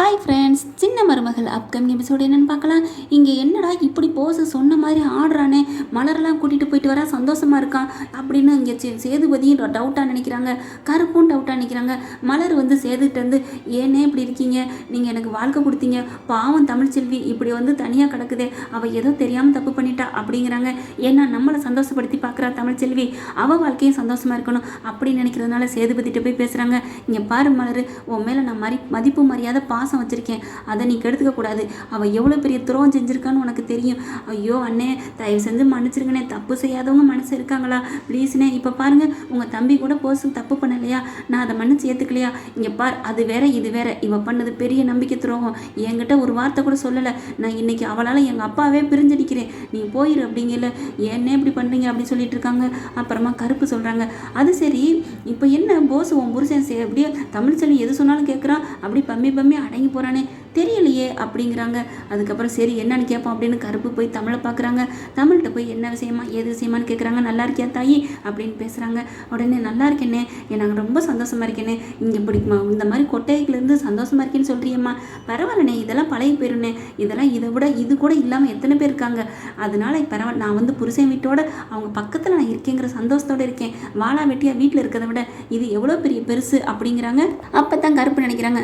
Hi friends சின்ன மருமகள் upcoming episode என்னன்னு பார்க்கலாம். இங்கே என்னடா இப்படி போஸ் சொன்ன மாதிரி ஆடுறானே? மலரெல்லாம் கூட்டிகிட்டு போயிட்டு வரா சந்தோஷமாக இருக்கான் அப்படின்னு இங்கே சே சேதுபதியும் டவுட்டாக நினைக்கிறாங்க. கருப்பும் டவுட்டாக நினைக்கிறாங்க. மலர் வந்து சேதுகிட்ட வந்து ஏனே இப்படி இருக்கீங்க? நீங்கள் எனக்கு வாழ்க்கை கொடுத்தீங்க. பாவம் தமிழ்ச்செல்வி இப்படி வந்து தனியாக கிடக்குதே. அவள் ஏதோ தெரியாமல் தப்பு பண்ணிட்டா அப்படிங்கிறாங்க. ஏன்னா நம்மளை சந்தோஷப்படுத்தி பார்க்குறா தமிழ்ச்செல்வி அவள் வாழ்க்கையும் சந்தோஷமாக இருக்கணும் அப்படின்னு நினைக்கிறதுனால சேதுபதிட்ட போய் பேசுகிறாங்க இங்கே பாரு மலர் உன் மேலே நான் மதி மதிப்பு மரியாதை பாசம் வச்சுருக்கேன். அதை நீ கெடுத்துக்கக்கூடாது அவள் எவ்வளோ பெரிய துரோகம் செஞ்சுருக்கான்னு உனக்கு தெரியும். ஐயோ அண்ணே தயவு செஞ்சு மன்னிச்சிருங்கண்ணே. தப்பு செய்யாதவங்க மனசு இருக்காங்களா? ப்ளீஸ்ண்ணே இப்போ பாருங்கள் உங்கள் தம்பி கூட போஸ் தப்பு பண்ணலையா? நான் அதை மன்னிச்சு ஏற்றுக்கலையா இங்கே பார் அது வேற இது வேற. இவள் பண்ணது பெரிய நம்பிக்கை துரோகம். என்கிட்ட ஒரு வார்த்தை கூட சொல்லலை. நான் இன்னைக்கு அவளால் எங்கள் அப்பாவே பிரிஞ்சடிக்கிறேன். நீ போயிரு அப்படிங்கல. ஏன்னே இப்படி பண்ணுறீங்க அப்படின்னு சொல்லிட்டு இருக்காங்க. அப்புறமா கருப்பு சொல்கிறாங்க அது சரி இப்போ என்ன? போஸ் உன் புருஷன் சே- அப்படியே தமிழ்ச்செல்வி எது சொன்னாலும் கேட்குறான் அப்படி பம்மி பம்மி ആണെങ്കിൽ പോരാണെ தெரியலையே அப்படிங்கிறாங்க. அதுக்கப்புறம் சரி என்னன்னு கேட்போம் அப்படின்னு கருப்பு போய் தமிழை பார்க்குறாங்க. தமிழ்கிட்ட போய் என்ன விஷயமா ஏது விஷயமான்னு கேட்குறாங்க. நல்லா இருக்கியா தாயி? அப்படின்னு பேசுகிறாங்க உடனே நல்லா இருக்கேனே. நாங்கள் ரொம்ப சந்தோஷமாக இருக்கேனே. இங்கே பிடிக்குமா? இந்த மாதிரி கொட்டையிலேருந்து சந்தோஷமாக இருக்கேன்னு சொல்கிறியம்மா பரவாயில்லண்ணே இதெல்லாம் பழைய போயிருண்ணே இதெல்லாம் இதை விட இது கூட இல்லாமல் எத்தனை பேர் இருக்காங்க? அதனால பரவாயில்ல நான் வந்து புருஷன் வீட்டோட அவங்க பக்கத்தில் நான் இருக்கேங்கிற சந்தோஷத்தோடு இருக்கேன். வாழா வெட்டியாக வீட்டில் இருக்கிறத விட இது எவ்வளோ பெரிய பெருசு அப்படிங்கிறாங்க. அப்போ தான் கருப்பு நினைக்கிறாங்க.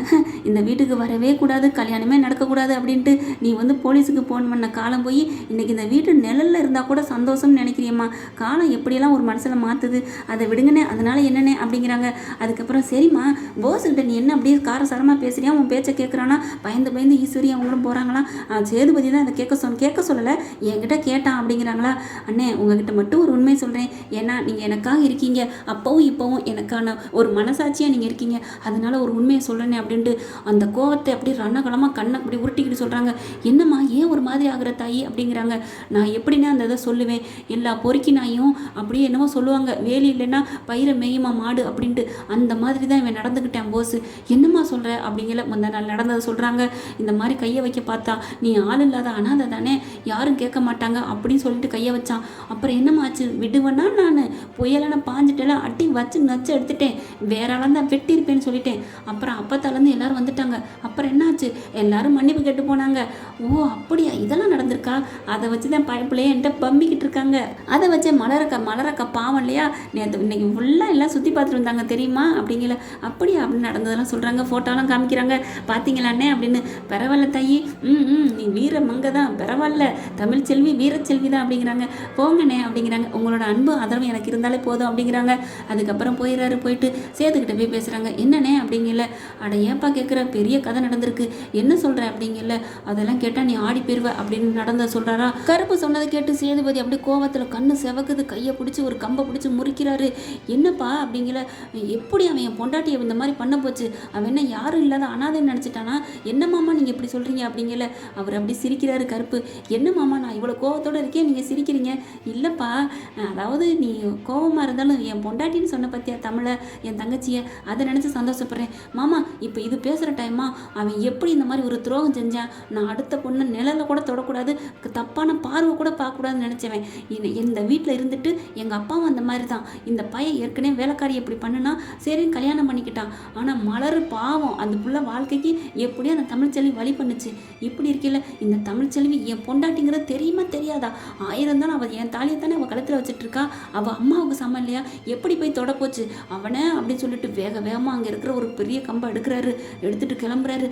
இந்த வீட்டுக்கு வரவே கூடாது. கல்யாணமே நடக்கக்கூடாது அப்படின்ட்டு நீ வந்து போலீஸுக்கு ஃபோன் பண்ண காலம் போய் இன்றைக்கி இந்த வீட்டு நிழலில் இருந்தால் கூட சந்தோஷம்னு நினைக்கிறியம்மா. காலம் எப்படியெல்லாம் ஒரு மனசில் மாற்றுது அதை விடுங்கண்ணே அதனால் என்னென்ன அப்படிங்கிறாங்க. அதுக்கப்புறம் சரிம்மா போஸ்கிட்ட நீ என்ன அப்படியே காரசாரமாக பேசுறியா? உன் பேச்சை கேட்குறானா பயந்து பயந்து ஈஸ்வரி அவங்களும் போகிறாங்களா சேதுபதி தான் அதை கேட்க சொல் கேட்க சொல்லலை. என்கிட்ட கேட்டான் அப்படிங்கிறாங்களா? அண்ணே உங்ககிட்ட மட்டும் ஒரு உண்மை சொல்கிறேன் ஏன்னா நீங்கள் எனக்காக இருக்கீங்க. அப்போவும் இப்போவும் எனக்கான ஒரு மனசாட்சியாக நீங்கள் இருக்கீங்க. அதனால ஒரு உண்மையை சொல்கிறேனே அப்படின்ட்டு அந்த கோவத்தை அப்படியே காலமாக கண்ணை அப்படி உருட்டிக்கிட்டு சொல்கிறாங்க என்னம்மா ஏன் ஒரு மாதிரி ஆகிற தாயி? அப்படிங்கிறாங்க. நான் எப்படின்னா அந்த இதை சொல்லுவேன். எல்லா பொறுக்கி நாயும் அப்படியே என்னமோ சொல்லுவாங்க வேலி இல்லைன்னா பயிரை மேயுமா மாடு? அப்படின்ட்டு. அந்த மாதிரி தான் இவன் நடந்துக்கிட்டேன் போஸ் என்னம்மா சொல்கிற அப்படிங்கிற முந்த நாள் நடந்ததை சொல்கிறாங்க இந்த மாதிரி கையை வைக்க பார்த்தா நீ ஆள் இல்லாத அனாதை தானே? யாரும் கேட்க மாட்டாங்க. அப்படின்னு சொல்லிட்டு கையை வச்சான். அப்புறம் என்னமாச்சு விடுவேன்னா நான்? புயலான பாஞ்சிட்டெல்லாம் அட்டி வச்சு நச்சு எடுத்துட்டேன். வேற ஆளாக தான் வெட்டியிருப்பேன்னு சொல்லிட்டேன். அப்புறம் அப்பத்தாலேருந்து எல்லாரும் வந்துட்டாங்க. அப்புறம் என்னாச்சு? எல்லாரும் மன்னிப்பு கேட்டு போனாங்க. ஓ அப்படியா? இதெல்லாம் நடந்திருக்கா? அதை வச்சு தான் பைப்பிலே என்கிட்ட பம்பிக்கிட்டு இருக்காங்க. அதை வச்சு மலரக்கா மலரக்கா பாவம் இல்லையா? நேற்று இன்னைக்கு ஃபுல்லாக எல்லாம் சுற்றி பார்த்துட்டு வந்தாங்க தெரியுமா? அப்படிங்கல அப்படியா? அப்படின்னு நடந்ததெல்லாம் சொல்கிறாங்க ஃபோட்டோலாம் காமிக்கிறாங்க. பார்த்தீங்களாண்ணே அப்படின்னு பரவாயில்ல தாயி. ம் ம் நீ வீர மங்க தான். பரவாயில்ல. தமிழ் செல்வி வீரச்செல்வி தான் அப்படிங்கிறாங்க. போங்கண்ணே அப்படிங்கிறாங்க. உங்களோட அன்பு ஆதரவு எனக்கு இருந்தாலே போதும் அப்படிங்கிறாங்க. அதுக்கப்புறம் போயிடுறாரு போயிட்டு சேதுக்கிட்ட போய் பேசுகிறாங்க என்னண்ணே? அப்படிங்கல. அட ஏப்பா கேட்குற பெரிய கதை நடந்திருக்கு. என்ன சொல்கிற அப்படிங்கல. அதெல்லாம் கேட்டால் நீ ஆடி போயிருவ அப்படின்னு நடந்த சொல்கிறாரா கருப்பு சொன்னதை கேட்டு சேதுபதி அப்படியே கோவத்தில் கண்ணு செவக்குது கையை பிடிச்சி ஒரு கம்பை பிடிச்சி முறிக்கிறாரு. என்னப்பா? அப்படிங்கல. எப்படி அவன் என் பொண்டாட்டியை இந்த மாதிரி பண்ண போச்சு? அவன் என்ன யாரும் இல்லாத அனாதைன்னு நினச்சிட்டானா? என்ன மாமா நீங்கள் இப்படி சொல்கிறீங்க அப்படிங்கல. அவர் அப்படி சிரிக்கிறாரு கருப்பு. என்ன மாமா? நான் இவ்வளோ கோவத்தோடு இருக்கேன். நீங்கள் சிரிக்கிறீங்க. இல்லைப்பா. அதாவது நீ கோவமாக இருந்தாலும் என் பொண்டாட்டின்னு சொன்ன பற்றியா தமிழை என் தங்கச்சியை? அதை நினச்சி சந்தோஷப்படுறேன். மாமா இப்போ இது பேசுகிற டைமா அவன் எப்படி இந்த மாதிரி ஒரு துரோகம் செஞ்சேன் நான் அடுத்த பொண்ணு நிழலில் கூட தொடக்கூடாது தப்பான பார்வை கூட பார்க்கக்கூடாதுன்னு நினச்சவன். இந்த- இந்த வீட்டில் இருந்துட்டு எங்கள் அப்பாவும் அந்த மாதிரி தான் இந்த பையன் ஏற்கனவே வேலைக்காரி எப்படி பண்ணுனா சரின்னு கல்யாணம் பண்ணிக்கிட்டான். ஆனால் மலர் பாவம். அந்த புள்ள வாழ்க்கைக்கு எப்படியோ அந்த தமிழ்ச்செல்வி வழி பண்ணுச்சு. இப்படி இருக்கையில் இந்த தமிழ்ச்செல்வி என் பொண்டாட்டிங்கிறது தெரியுமா தெரியாதா? ஆயிரம் தான் அவள் என் தாலியை தானே அவள் கழுத்தில் வச்சுட்ருக்கா? அவள் அம்மாவுக்கு சமம் இல்லையா? எப்படி போய் தொடப்போச்சு? அவனை அப்படின்னு சொல்லிட்டு வேக வேகமாக அங்கே இருக்கிற ஒரு பெரிய கம்பை எடுக்கிறாரு. எடுத்துட்டு கிளம்புறாரு.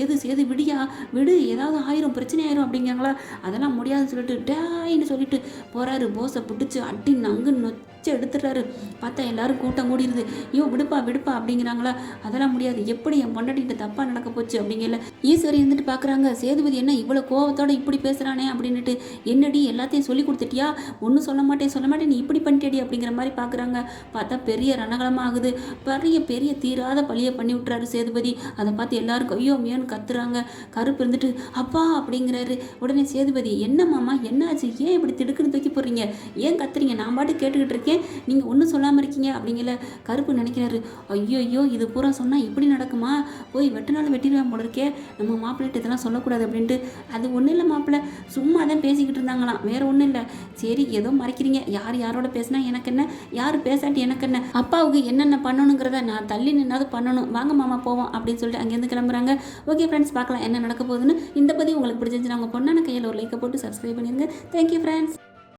சேது சேது விடியா விடு ஏதாவது ஆயிரும் பிரச்சனை ஆயிரும் அப்படிங்கிறாங்களா? அதெல்லாம் முடியாதுன்னு சொல்லிட்டு டேன்னு சொல்லிட்டு போறாரு. போஸை பிடிச்சி அட்டி நங்கு நொச்சு எடுத்துடுறாரு. பார்த்தா எல்லாரும் கூட்டம் கூடிடுது ஐயோ விடுப்பா விடுப்பா அப்படிங்கிறாங்களா? அதெல்லாம் முடியாது. எப்படி என் பொண்டாட்டிகிட்ட தப்பாக நடக்க போச்சு அப்படிங்கல ஈஸ்வரி இருந்துட்டு பார்க்குறாங்க. சேதுபதி என்ன இவ்வளோ கோவத்தோட இப்படி பேசுகிறானே அப்படின்னுட்டு என்னடி எல்லாத்தையும் சொல்லி கொடுத்துட்டியா? ஒன்றும் சொல்ல மாட்டேன் சொல்ல மாட்டேன். நீ இப்படி பண்ணிட்டேடி அப்படிங்கிற மாதிரி பார்க்குறாங்க. பார்த்தா பெரிய ரணகலமாக ஆகுது. பெரிய பெரிய தீராத பழியை பண்ணி விட்டுறாரு சேதுபதி. அதை பார்த்து எல்லாருக்கும் ஐயோ மேன் கத்துறாங்க. கருப்பு இருந்துட்டு அப்பா! அப்படிங்கிறாரு. உடனே சேதுபதி என்ன மாமா என்னாச்சு ஏன் இப்படி திடுக்குன்னு தூக்கி போடுறீங்க? ஏன் கத்துறீங்க? நான் பாட்டு கேட்டுக்கிட்டு இருக்கேன். நீங்கள் ஒன்றும் சொல்லாமல் இருக்கீங்க. அப்படிங்கல கருப்பு நினைக்கிறாரு. ஐயோ ஐயோ இது பூரா சொன்னால் இப்படி நடக்குமா? போய் வெட்டினாலும் வெட்டிடுவேன் போல இருக்கே. நம்ம மாப்பிள்ளைட்டு இதெல்லாம் சொல்லக்கூடாது அப்படின்ட்டு. அது ஒன்றும் இல்லை மாப்பிள்ளை. சும்மா தான் பேசிக்கிட்டு இருந்தாங்களாம். வேற ஒன்றும் இல்லை. சரி ஏதோ மறைக்கிறீங்க. யார் யாரோட பேசினா எனக்கு என்ன? யார் பேசாட்டி எனக்கு என்ன? அப்பாவுக்கு என்னென்ன பண்ணணுங்கிறத நான் தள்ளி நின்னாவது பண்ணணும். வாங்க மாமா போவோம். அப்படின்னு சொல்லிட்டு அங்கேருந்து கிளம்புறாங்க. ஓகே ஃப்ரெண்ட்ஸ் பார்க்கலாம் என்ன நடக்க போகுதுன்னு. இந்த பதிவு உங்களுக்கு பிடிச்சிருந்துச்சுன்னா உங்கள் பொண்ணான கையில் ஒரு லைக்கை போட்டு சப்ஸ்கிரைப் பண்ணிடுங்க. Thank you friends